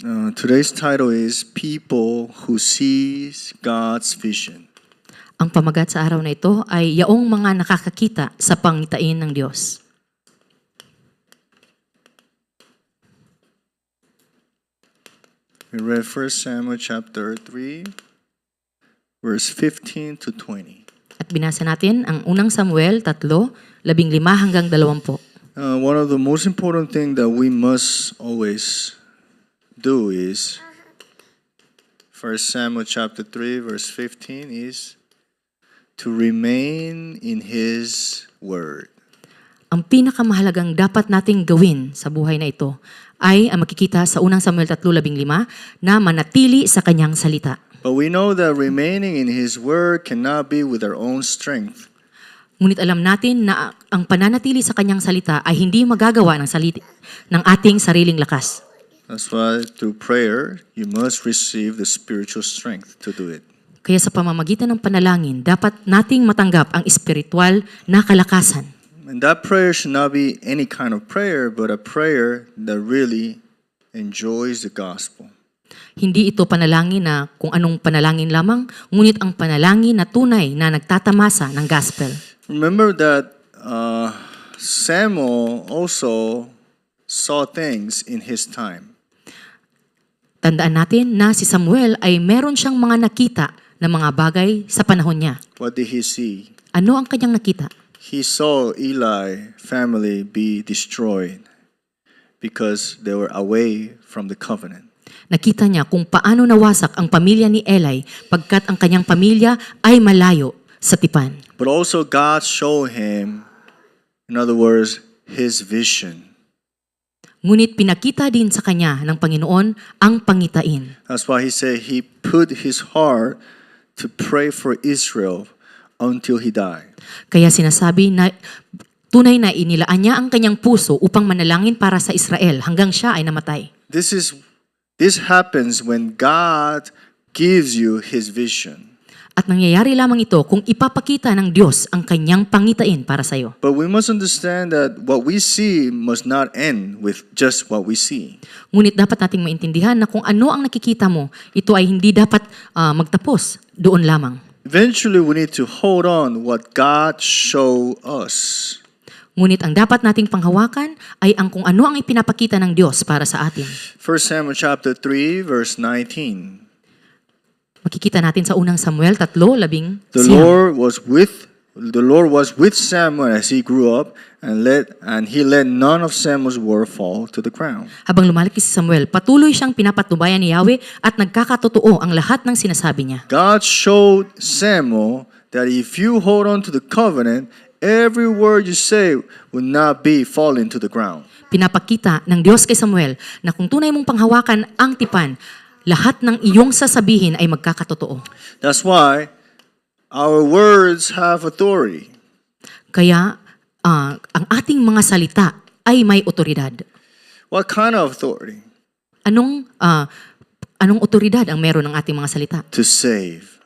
Uh, today's title is People Who Sees God's Vision. Ang pamagat sa araw na ito ay yaong mga nakakakita sa pangitain ng Diyos. We read 1 Samuel chapter 3, verse 15 to 20. At binasa natin ang unang Samuel 3, 15 hanggang 20. Uh, one of the most important things that we must always do is 1 Samuel chapter 3, verse 15 is to remain in His Word. Ang pinakamahalagang dapat nating gawin sa buhay na ito ay ang makikita sa unang Samuel 3.15 na manatili sa kanyang salita. But we know that remaining in His Word cannot be with our own strength. Ngunit alam natin na ang pananatili sa kanyang salita ay hindi magagawa ng, saliti, ng ating sariling lakas. That's why through prayer, you must receive the spiritual strength to do it. Kaya sa pamamagitan ng panalangin, dapat nating matanggap ang espiritual na kalakasan. And that prayer should not be any kind of prayer, but a prayer that really enjoys the gospel. Hindi ito panalangin na kung anong panalangin lamang, ngunit ang panalangin na tunay na nagtatamasa ng gospel. Remember that uh, Samuel also saw things in his time. Tandaan natin na si Samuel ay meron siyang mga nakita na mga bagay sa panahon niya. What did he see? Ano ang kanyang nakita? He saw Eli family be destroyed because they were away from the covenant. Nakita niya kung paano nawasak ang pamilya ni Eli pagkat ang kanyang pamilya ay malayo sa tipan. But also God showed him, in other words, his vision. Ngunit pinakita din sa kanya ng Panginoon ang pangitain. That's why he said he put his heart to pray for Israel until he died. Kaya sinasabi na tunay na inilaan niya ang kanyang puso upang manalangin para sa Israel hanggang siya ay namatay. This is this happens when God gives you his vision. At nangyayari lamang ito kung ipapakita ng Diyos ang kanyang pangitain para sa iyo. But we must understand that what we see must not end with just what we see. Ngunit dapat nating maintindihan na kung ano ang nakikita mo, ito ay hindi dapat ah, magtapos doon lamang. Eventually we need to hold on what God show us. Ngunit ang dapat nating panghawakan ay ang kung ano ang ipinapakita ng Diyos para sa atin. 1 Samuel chapter 3 verse 19. Makikita natin sa unang Samuel 3:11. The Lord was with the Lord was with Samuel as he grew up and let and he let none of Samuel's word fall to the ground. Habang lumalaki si Samuel, patuloy siyang pinapatubayan ni Yahweh at nagkakatotoo ang lahat ng sinasabi niya. God showed Samuel that if you hold on to the covenant, every word you say will not be falling to the ground. Pinapakita ng Diyos kay Samuel na kung tunay mong panghawakan ang tipan, lahat ng iyong sasabihin ay magkakatotoo. That's why our words have authority. Kaya ah, ang ating mga salita ay may otoridad. What kind of authority? Anong ah, anong otoridad ang meron ng ating mga salita? To save,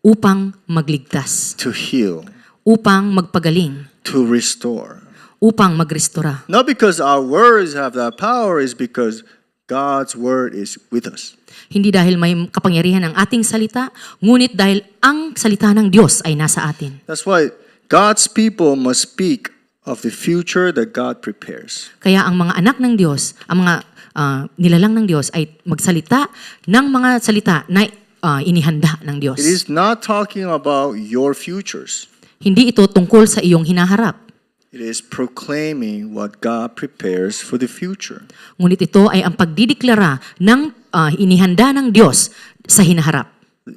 Upang magligtas, to heal, upang magpagaling, to restore. upang magrestora. Not because our words have that power, is because God's word is with us. Hindi dahil may kapangyarihan ang ating salita, ngunit dahil ang salita ng Diyos ay nasa atin. That's why God's people must speak of the future that God prepares. Kaya ang mga anak ng Diyos, ang mga ah, nilalang ng Diyos ay magsalita ng mga salita na ah, inihanda ng Diyos. It is not talking about your futures. Hindi ito tungkol sa iyong hinaharap. It is proclaiming what God prepares for the future. Ngunit ito ay ang pagdideklara ng ah, inihanda ng Diyos sa hinaharap.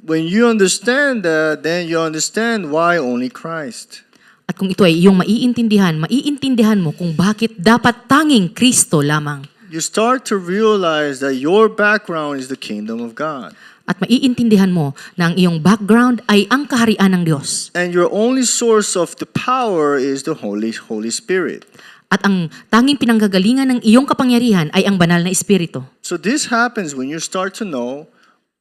When you understand that, then you understand why only Christ. At kung ito ay iyong maiintindihan, maiintindihan mo kung bakit dapat tanging Kristo lamang. You start to realize that your background is the kingdom of God. At maiintindihan mo na ang iyong background ay ang kaharian ng Diyos. And your only source of the power is the Holy Holy Spirit. At ang tanging pinanggagalingan ng iyong kapangyarihan ay ang banal na Espiritu. So this happens when you start to know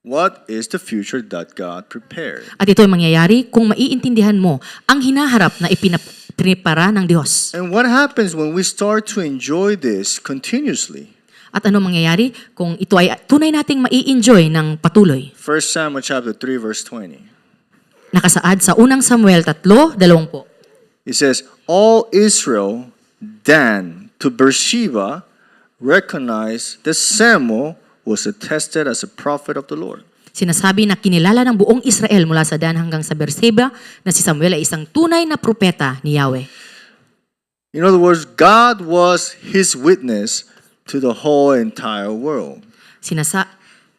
what is the future that God prepared. At ito ay mangyayari kung maiintindihan mo ang hinaharap na ipinapara ng Diyos. And what happens when we start to enjoy this continuously? At ano mangyayari kung ito ay tunay nating mai-enjoy ng patuloy? 1 Samuel chapter 3 verse 20. Nakasaad sa unang Samuel 3, dalawang po. It says, All Israel, Dan to Beersheba, recognized that Samuel was attested as a prophet of the Lord. Sinasabi na kinilala ng buong Israel mula sa Dan hanggang sa Beersheba na si Samuel ay isang tunay na propeta ni Yahweh. In other words, God was his witness to the whole entire world. Sinasa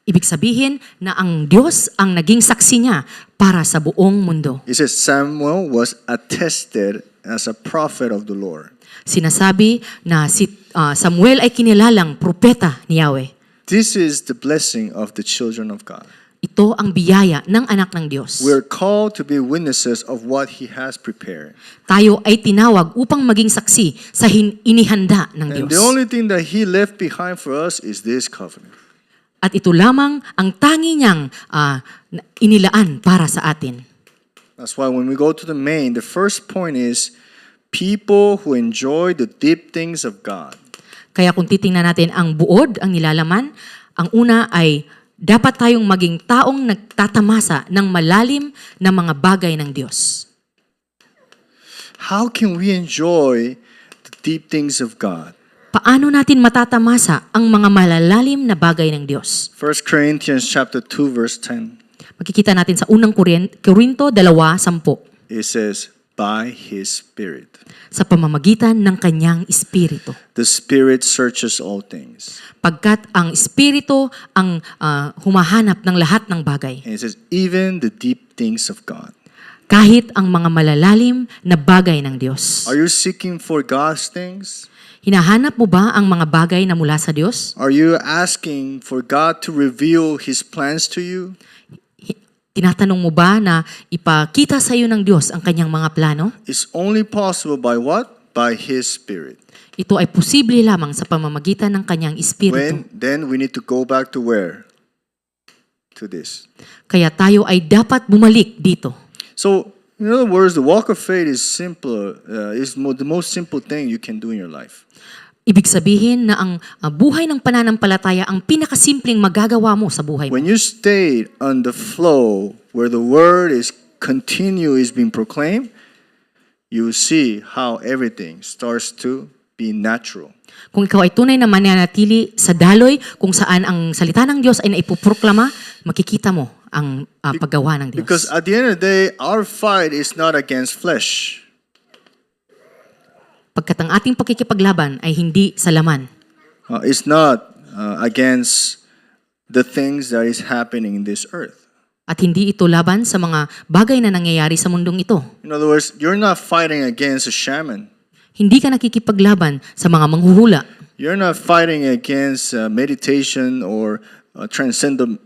ibig sabihin na ang Diyos ang naging saksi niya para sa buong mundo. It says Samuel was attested as a prophet of the Lord. Sinasabi na si ah, Samuel ay kinilalang propeta ni Yahweh. This is the blessing of the children of God. Ito ang biyaya ng anak ng Diyos. We are called to be witnesses of what he has prepared. Tayo ay tinawag upang maging saksi sa hin- inihanda ng And Diyos. the only thing that he left behind for us is this covenant. At ito lamang ang tangi niyang ah, na- inilaan para sa atin. That's why when we go to the main, the first point is people who enjoy the deep things of God. Kaya kung titingnan natin ang buod, ang nilalaman, ang una ay dapat tayong maging taong nagtatamasa ng malalim na mga bagay ng Diyos. How can we enjoy the deep things of God? Paano natin matatamasa ang mga malalalim na bagay ng Diyos? 1 Corinthians chapter 2 verse 10. Makikita natin sa unang Korin- Korinto 2:10 It says, by his spirit. sa pamamagitan ng kanyang espiritu. The spirit searches all things. Pagkat ang espiritu ang ah, humahanap ng lahat ng bagay, And it says, even the deep things of God. kahit ang mga malalalim na bagay ng Diyos. Are you seeking for God's things? Hinahanap mo ba ang mga bagay na mula sa Diyos? Are you asking for God to reveal his plans to you? Tinatanong mo ba na ipakita sa iyo ng Diyos ang kanyang mga plano? It's only possible by what? By his spirit. Ito ay posible lamang sa pamamagitan ng kanyang espiritu. When then we need to go back to where? To this. Kaya tayo ay dapat bumalik dito. So, in other words, the walk of faith is simpler, uh, is mo- the most simple thing you can do in your life. Ibig sabihin na ang ah, buhay ng pananampalataya ang pinakasimpleng magagawa mo sa buhay mo. When you stay on the flow where the word is continue is being proclaimed, you see how everything starts to be natural. Kung ikaw ay tunay na mananatili sa daloy kung saan ang salita ng Diyos ay naipoproklama, makikita mo ang ah, paggawa ng Diyos. Because at the end of the day, our fight is not against flesh. Pagkat ang ating pakikipaglaban ay hindi sa laman. Uh, it's not uh, against the things that is happening in this earth. At hindi ito laban sa mga bagay na nangyayari sa mundong ito. In other words, you're not fighting against a shaman. Hindi ka nakikipaglaban sa mga manghuhula. You're not fighting against uh, meditation or uh, transcendent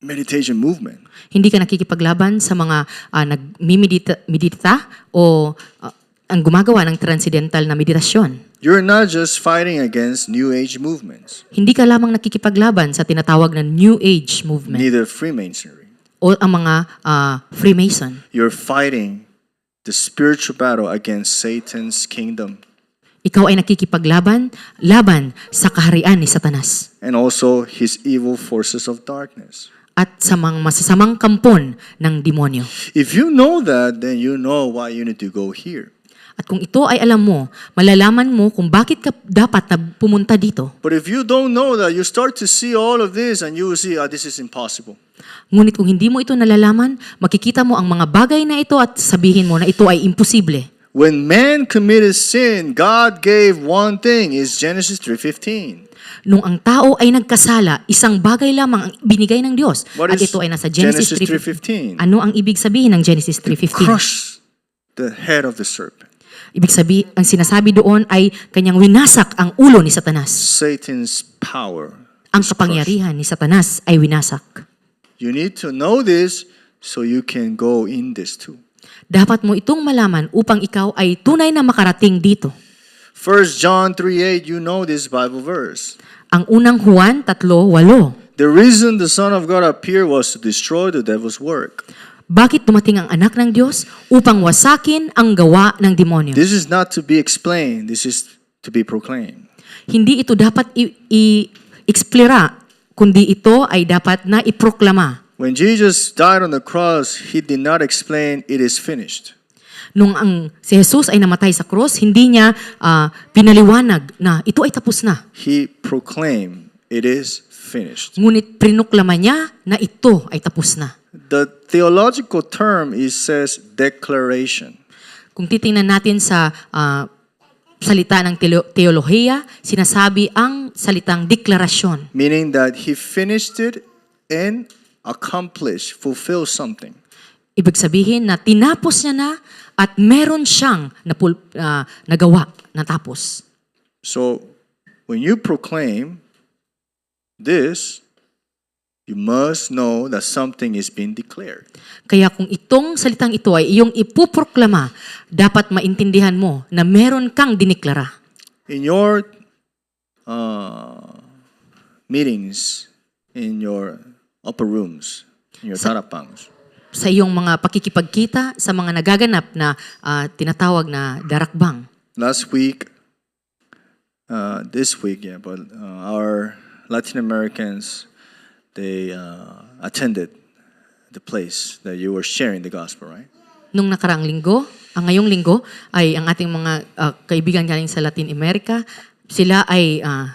meditation movement. Hindi ka nakikipaglaban sa mga uh, nagmimedita medita o ah, ang gumagawa ng transcendental na meditasyon. You're not just fighting against New Age movements, Hindi ka lamang nakikipaglaban sa tinatawag na New Age movement neither Freemasonry. o ang mga ah, Freemason. You're fighting the spiritual battle against Satan's kingdom Ikaw ay nakikipaglaban laban sa kaharian ni Satanas and also his evil forces of darkness. at sa mga masasamang kampon ng demonyo. If you know that, then you know why you need to go here. At kung ito ay alam mo, malalaman mo kung bakit ka dapat na pumunta dito. But if you don't know that, you start to see all of this and you will see, ah, this is impossible. Ngunit kung hindi mo ito nalalaman, makikita mo ang mga bagay na ito at sabihin mo na ito ay imposible. When man committed sin, God gave one thing, is Genesis 3.15. Nung ang tao ay nagkasala, isang bagay lamang ang binigay ng Diyos. What At is ito ay nasa Genesis, Genesis 3.15. 3.15? Ano ang ibig sabihin ng Genesis 3.15? Crush the head of the serpent. Ibig sabihin, ang sinasabi doon ay kanyang winasak ang ulo ni Satanas. Satan's power. Ang kapangyarihan ni Satanas ay winasak. You need to know this so you can go in this too. Dapat mo itong malaman upang ikaw ay tunay na makarating dito. 1 John 3.8, you know this Bible verse. Ang unang Juan 3:8. The reason the Son of God appeared was to destroy the devil's work. Bakit dumating ang anak ng Diyos upang wasakin ang gawa ng demonyo? This is not to be explained, this is to be proclaimed. Hindi ito dapat i- i- eksplora, kundi ito ay dapat na iproklama. When Jesus died on the cross, he did not explain it is finished. Nung ang si Jesus ay namatay sa cross, hindi niya ah, pinaliwanag na ito ay tapos na. He proclaimed it is finished. Ngunit prinuklama niya na ito ay tapos na. The theological term is says declaration. Kung titingnan natin sa ah, salita ng teo- teolohiya, sinasabi ang salitang deklarasyon. meaning that he finished it and accomplished, fulfilled something. Ibig sabihin na tinapos niya na at meron siyang napul- ah, nagawa, natapos. So when you proclaim this, you must know that something is being declared. Kaya kung itong salitang ito ay iyong ipuproklama, dapat maintindihan mo na meron kang diniklara. In your uh, meetings, in your upper rooms, in your tarapangs, Sa iyong mga pakikipagkita sa mga nagaganap na ah, tinatawag na darakbang. last week, uh, this week, yeah, but uh, our Latin Americans, they uh, attended the place that you were sharing the gospel, right? Nung nakaraang linggo, ang ngayong linggo, ay ang ating mga ah, kaibigan galing sa Latin America, sila ay ah,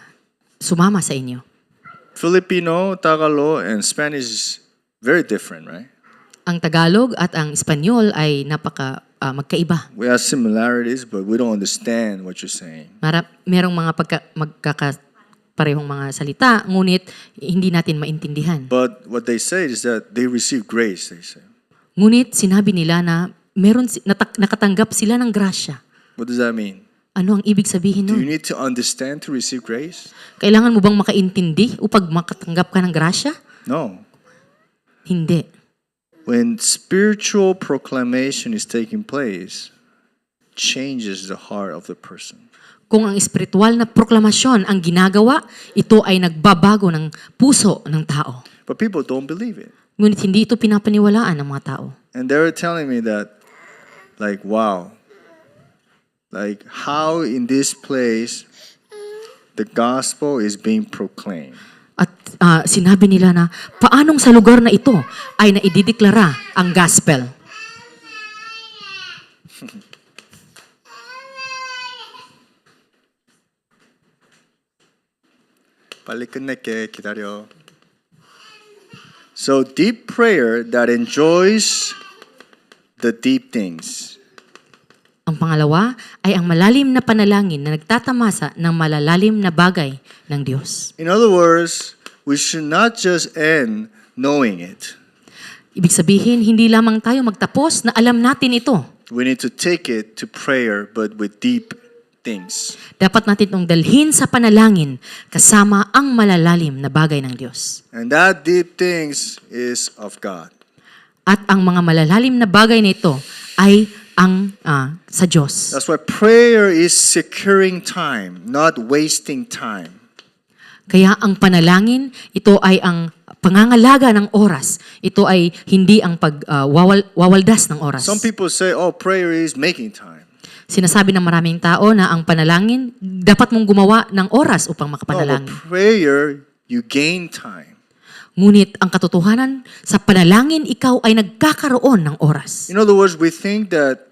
sumama sa inyo. Filipino, Tagalog, and Spanish is very different, right? Ang Tagalog at ang Espanyol ay napaka ah, magkaiba. We have similarities, but we don't understand what you're saying. Mara, merong mga pagka, magkakaparehong mga salita, ngunit hindi natin maintindihan. But what they say is that they receive grace, they say. Ngunit sinabi nila na meron natak- nakatanggap sila ng grasya. What does that mean? Ano ang ibig sabihin Do you nun? need to understand to receive grace? Kailangan mo bang makaintindi upang makatanggap ka ng grasya? No. Hindi. When spiritual proclamation is taking place, changes the heart of the person. Kung ang espiritual na proklamasyon ang ginagawa, ito ay nagbabago ng puso ng tao. But people don't believe it. Ngunit hindi ito pinapaniwalaan ng mga tao. And they were telling me that, like, wow, like, how in this place the gospel is being proclaimed. At ah, sinabi nila na paanong sa lugar na ito ay naidideklara ang gospel. 빨리 끝낼게. 기다려. So deep prayer that enjoys the deep things. Ang pangalawa ay ang malalim na panalangin na nagtatamasa ng malalalim na bagay ng Diyos. In other words, we should not just end knowing it. Ibig sabihin, hindi lamang tayo magtapos na alam natin ito. We need to take it to prayer, but with deep things. Dapat natin itong dalhin sa panalangin kasama ang malalalim na bagay ng Diyos. And that deep things is of God. At ang mga malalalim na bagay na ito ay ang ah, sa Diyos. That's why prayer is securing time, not wasting time. Kaya ang panalangin, ito ay ang pangangalaga ng oras. Ito ay hindi ang pagwawaldas ng oras. Some people say, oh, prayer is making time. Sinasabi ng maraming tao na ang panalangin, dapat mong gumawa ng oras upang No, makapanalangin. prayer, you gain time. Ngunit ang katotohanan, sa panalangin, ikaw ay nagkakaroon ng oras. In other words, we think that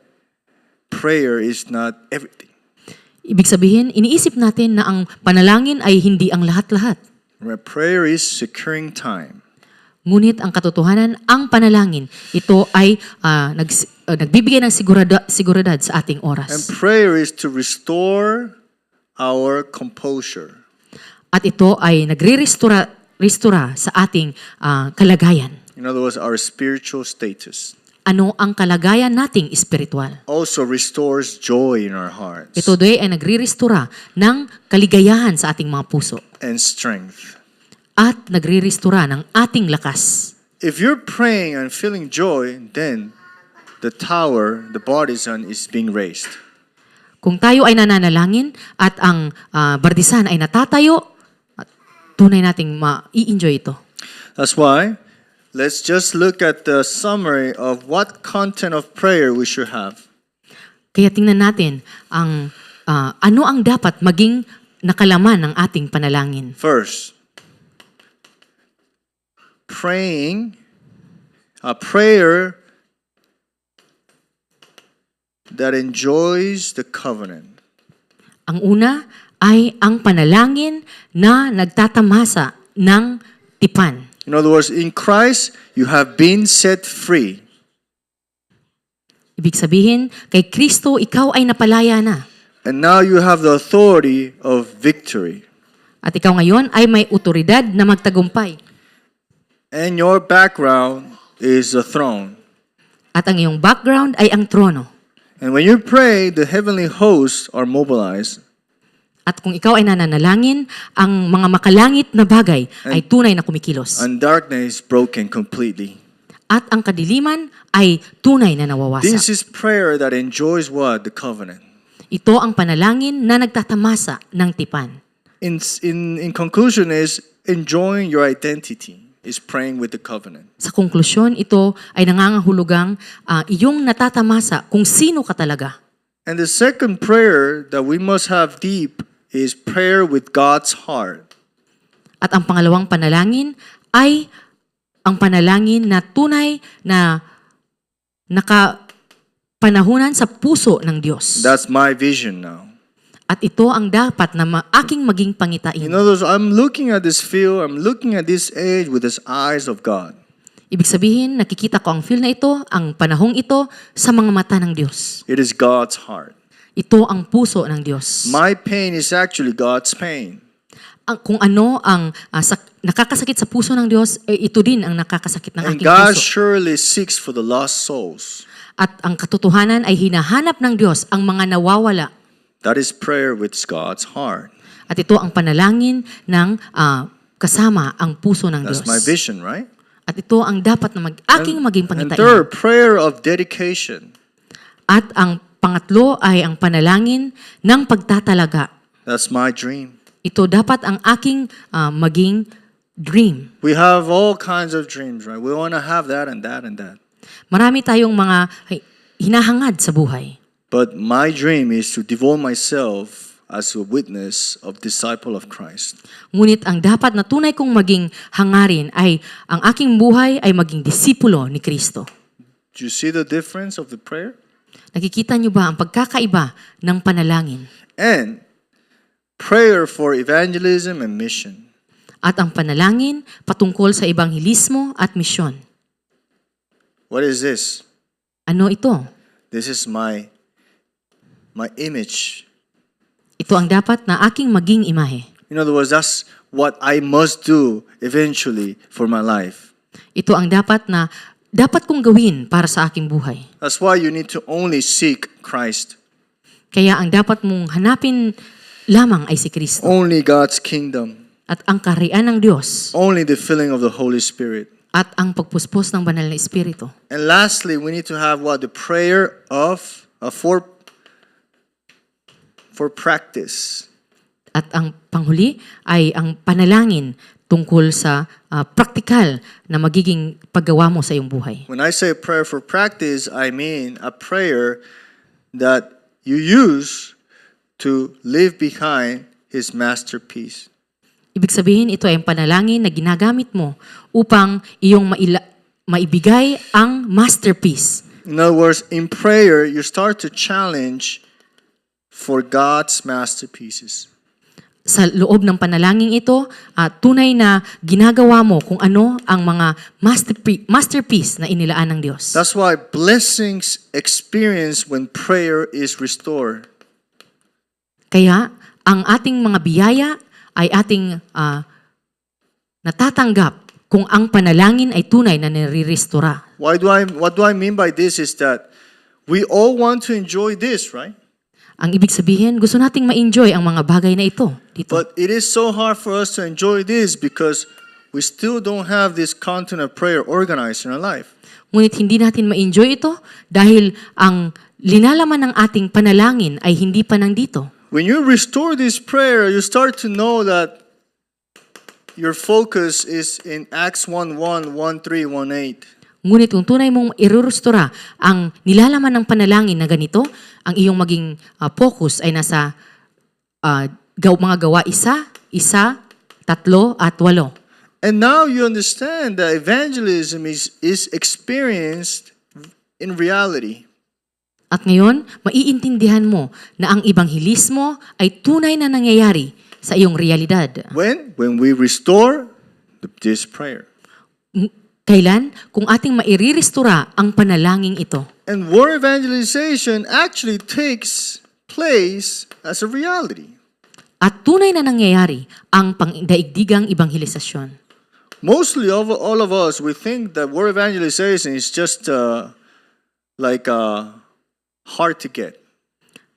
prayer is not everything. Ibig sabihin, iniisip natin na ang panalangin ay hindi ang lahat-lahat. Prayer is securing time. Ngunit ang katotohanan, ang panalangin, ito ay ah, nags- ah, nagbibigay ng sigurada, siguridad sa ating And oras. prayer is to restore our composure. At ito ay nagre-restora restora sa ating ah, kalagayan. In other words, our spiritual status. Ano ang kalagayan nating espiritual? Also restores joy in our hearts Ito doy ay nagre-restora ng kaligayahan sa ating mga puso and strength. At nagre-restora ng ating lakas. If you're praying and feeling joy, then the tower, the sun, is being raised. Kung tayo ay nananalangin at ang ah, bardisan ay natatayo, at tunay nating ma-i-enjoy ito. That's why let's just look at the summary of what content of prayer we should have. Kaya tingnan natin ang ah, ano ang dapat maging nakalaman ng ating panalangin. First, praying a prayer that enjoys the covenant. Ang una ay ang panalangin na nagtatamasa ng tipan. In other words, in Christ, you have been set free. Ibig sabihin, kay Kristo ikaw ay napalaya na. And now you have the authority of victory. At ikaw ngayon ay may otoridad na magtagumpay. And your background is the throne. At ang iyong background ay ang trono. And when you pray, the heavenly hosts are mobilized. At kung ikaw ay nananalangin, ang mga makalangit na bagay ay tunay na kumikilos. And darkness broken completely. At ang kadiliman ay tunay na nawawasa. This is prayer that enjoys what? The covenant. Ito ang panalangin na nagtatamasa ng tipan. In, in, in conclusion is enjoying your identity is praying with the covenant. Sa konklusyon, ito ay nangangahulugang ah, iyong natatamasa kung sino ka talaga. And the second prayer that we must have deep is prayer with God's heart. At ang pangalawang panalangin ay ang panalangin na tunay na nakapanahunan sa puso ng Diyos. That's my vision now. At ito ang dapat na ma- aking maging In pangitain. other words, I'm looking at this field, I'm looking at this age with the eyes of God. Ibig sabihin, nakikita ko ang feel na ito, ang panahong ito, sa mga mata ng Diyos. It is God's heart. Ito ang puso ng Diyos. My pain is actually God's pain. Ang, kung ano ang ah, sak- nakakasakit sa puso ng Diyos, eh, ito din ang nakakasakit ng And aking God puso. surely seeks for the lost souls. At ang katotohanan ay hinahanap ng Diyos ang mga nawawala. That is prayer with God's heart. At ito ang panalangin ng ah, kasama ang puso ng That's Diyos. my vision, right? At ito ang dapat na mag, aking maging And pangitain. third, prayer of dedication. At ang pangatlo ay ang panalangin ng pagtatalaga. That's my dream. Ito dapat ang aking ah, maging dream. We have all kinds of dreams, right? We want to have that and that and that. Marami tayong mga hinahangad sa buhay. But my dream is to devote myself as a witness of disciple of Christ. Ngunit ang dapat na tunay kong maging hangarin ay ang aking buhay ay maging disipulo ni Kristo. Do you see the difference of the prayer? Nakikita niyo ba ang pagkakaiba ng panalangin? And prayer for evangelism and mission. At ang panalangin patungkol sa ebanghelismo at misyon. What is this? Ano ito? This is my my image. Ito ang dapat na aking maging imahe. In other words, that's what I must do eventually for my life. Ito ang dapat na dapat kong gawin para sa aking buhay. That's why you need to only seek Christ. Kaya ang dapat mong hanapin lamang ay si Kristo. Only God's kingdom. At ang kaharian ng Diyos Only the filling of the Holy Spirit. at ang pagpuspos ng banal na Espiritu. And lastly, we need to have what the prayer of uh, for for practice. At ang panghuli ay ang panalangin tungkol sa ah, praktikal na magiging paggawa mo sa iyong buhay. When I say prayer for practice, I mean a prayer that you use to leave behind his masterpiece. Ibig sabihin, ito ay ang panalangin na ginagamit mo upang iyong maila- maibigay ang masterpiece. In other words, in prayer, you start to challenge for God's masterpieces. Sa loob ng panalangin ito, ah, tunay na ginagawa mo kung ano ang mga masterpiece, masterpiece na inilaan ng Diyos. That's why blessings experience when prayer is restored. Kaya ang ating mga biyaya ay ating ah, natatanggap kung ang panalangin ay tunay na nire-restora. Why do I what do I mean by this is that we all want to enjoy this, right? Ang ibig sabihin, gusto nating ma-enjoy ang mga bagay na ito dito. But it is so hard for us to enjoy this because we still don't have this content of prayer organized in our life. Ngunit hindi natin ma-enjoy ito dahil ang linalaman ng ating panalangin ay hindi pa nandito. When you restore this prayer, you start to know that your focus is in Acts 1 1, 1 3, 1 8. Ngunit kung tunay mong irurustora ang nilalaman ng panalangin na ganito, ang iyong maging ah, focus ay nasa ah, gaw, mga gawa isa, isa, tatlo, at walo. And now you understand that evangelism is, is experienced in reality. At ngayon, maiintindihan mo na ang ibanghilismo ay tunay na nangyayari sa iyong realidad. When? When we restore the- this prayer. Kailan? Kung ating mairirestora ang panalangin ito. And war evangelization actually takes place as a reality. At tunay na nangyayari ang pangdaigdigang ibanghelisasyon. Mostly of all of us, we think that war evangelization is just uh, like uh, hard to get.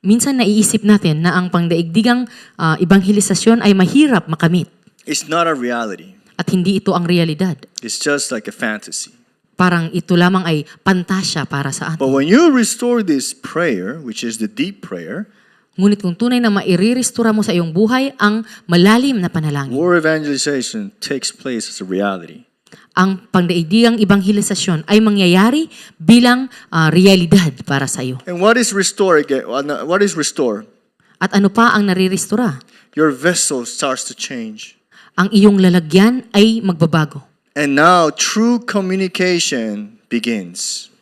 Minsan naiisip natin na ang pangdaigdigang ah, ibanghelisasyon ay mahirap makamit It's not a reality. At hindi ito ang realidad. It's just like a fantasy. Parang ito lamang ay pantasya para sa atin. But when you restore this prayer, which is the deep prayer, Ngunit kung tunay na mairirestora mo sa iyong buhay ang malalim na panalangin, war evangelization takes place as a reality. ang pangdaigdigang ibanghelisasyon ay mangyayari bilang ah, realidad para sa iyo. And what is restore again? uh, What is restore? At ano pa ang narirestora? Your vessel starts to change. Ang iyong lalagyan ay magbabago. And now true communication begins.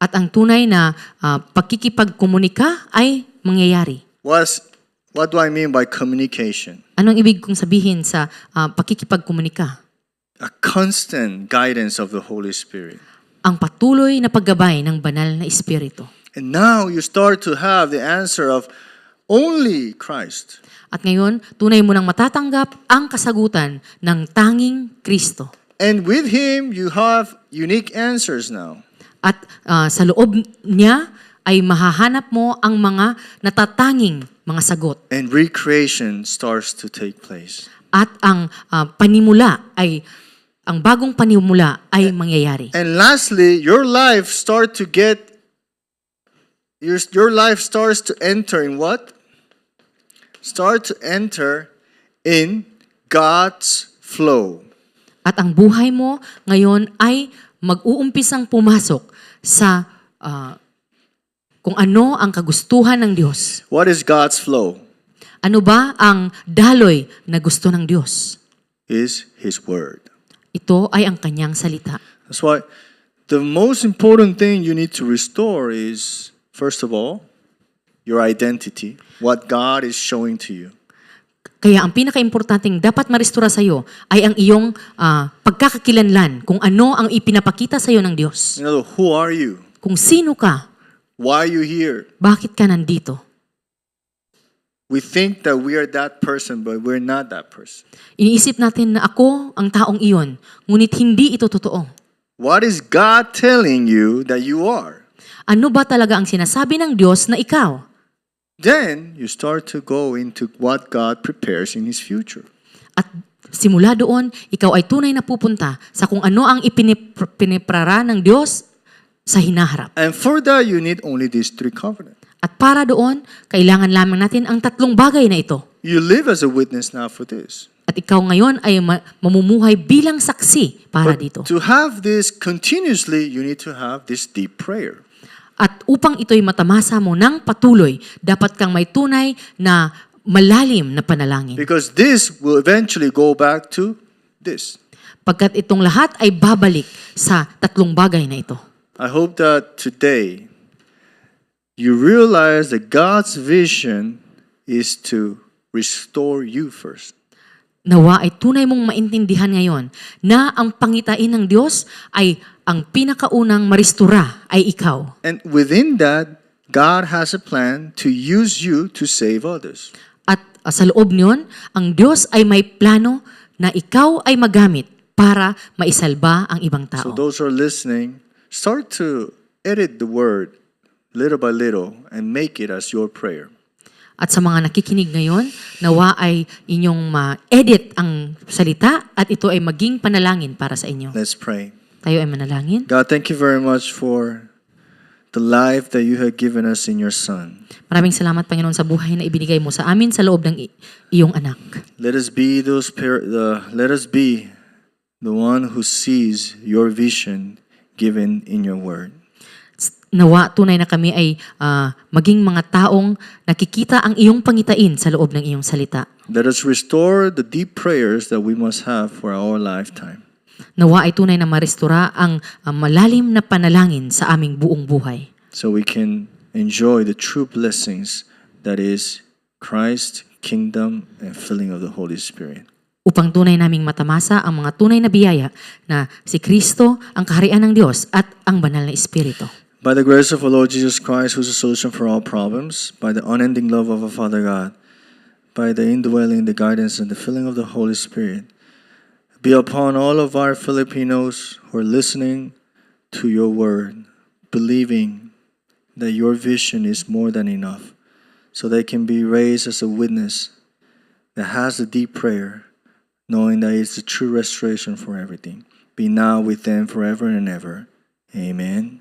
At ang tunay na ah, pakikipagkomunika ay mangyayari. What's, what do I mean by communication? Anong ibig kong sabihin sa ah, pakikipagkomunika? A constant guidance of the Holy Spirit. Ang patuloy na paggabay ng banal na espiritu. And now you start to have the answer of only Christ. At ngayon, tunay mo nang matatanggap ang kasagutan ng tanging Kristo. And with Him, you have unique answers now. At ah, sa loob niya ay mahahanap mo ang mga natatanging mga sagot. And recreation starts to take place. At ang ah, panimula ay ang bagong panimula ay mangyayari. And lastly, your life start to get your, your life starts to enter in what? Start to enter in God's flow. At ang buhay mo ngayon ay mag-uumpisang pumasok sa ah, kung ano ang kagustuhan ng Diyos. What is God's flow? Ano ba ang daloy na gusto ng Diyos? Is His Word. Ito ay ang kanyang salita. That's why the most important thing you need to restore is, first of all, your identity, what God is showing to you. Kaya ang pinakaimportanteng dapat marestora sa iyo ay ang iyong ah, pagkakakilanlan kung ano ang ipinapakita sa iyo ng Diyos. In other who are you? Kung sino ka, Why are you here? bakit ka nandito? We think that we are that person, but we're not that person. Iniisip natin na ako ang taong iyon, ngunit hindi ito totoo. What is God telling you that you are? Ano ba talaga ang sinasabi ng Diyos na ikaw? Then you start to go into what God prepares in His future. At simula doon, ikaw ay tunay na pupunta sa kung ano ang ipinip- piniprara ng Diyos sa hinaharap. And for that, you need only these three covenants. At para doon, kailangan lamang natin ang tatlong bagay na ito. You live as a witness now for this. At ikaw ngayon ay ma- mamumuhay bilang saksi para But dito. to have this continuously, you need to have this deep prayer. At upang ito'y matamasa mo ng patuloy, dapat kang may tunay na malalim na panalangin. Because this will eventually go back to this. Pagkat itong lahat ay babalik sa tatlong bagay na ito. I hope that today you realize that God's vision is to restore you first. Nawa ay tunay mong maintindihan ngayon na ang pangitain ng Diyos ay ang pinakaunang maristura ay ikaw. And within that, God has a plan to use you to save others. At uh, sa loob niyon, ang Diyos ay may plano na ikaw ay magamit para maisalba ang ibang So tao. those who are listening, start to edit the word little by little and make it as your prayer. At sa mga nakikinig ngayon, nawa ay inyong ma-edit ang salita at ito ay maging panalangin para sa inyo. Let's pray. Tayo ay manalangin. God, thank you very much for the life that you have given us in your Son. Maraming salamat, Panginoon, sa buhay na ibinigay mo sa amin sa loob ng iyong anak. Let us be those the let us be the one who sees your vision given in your word. Nawa tunay na kami ay ah, maging mga taong nakikita ang iyong pangitain sa loob ng iyong salita. Let us restore the deep prayers that we must have for our lifetime. Nawa ay tunay na marestora ang ah, malalim na panalangin sa aming buong buhay. so we can enjoy the true blessings that is Christ, kingdom, and filling of the Holy Spirit. Upang tunay naming matamasa ang mga tunay na biyaya na si Kristo, ang kaharian ng Diyos at ang banal na Espiritu. By the grace of our Lord Jesus Christ, who is the solution for all problems, by the unending love of our Father God, by the indwelling, the guidance, and the filling of the Holy Spirit, be upon all of our Filipinos who are listening to your word, believing that your vision is more than enough, so they can be raised as a witness that has a deep prayer, knowing that it's the true restoration for everything. Be now with them forever and ever. Amen.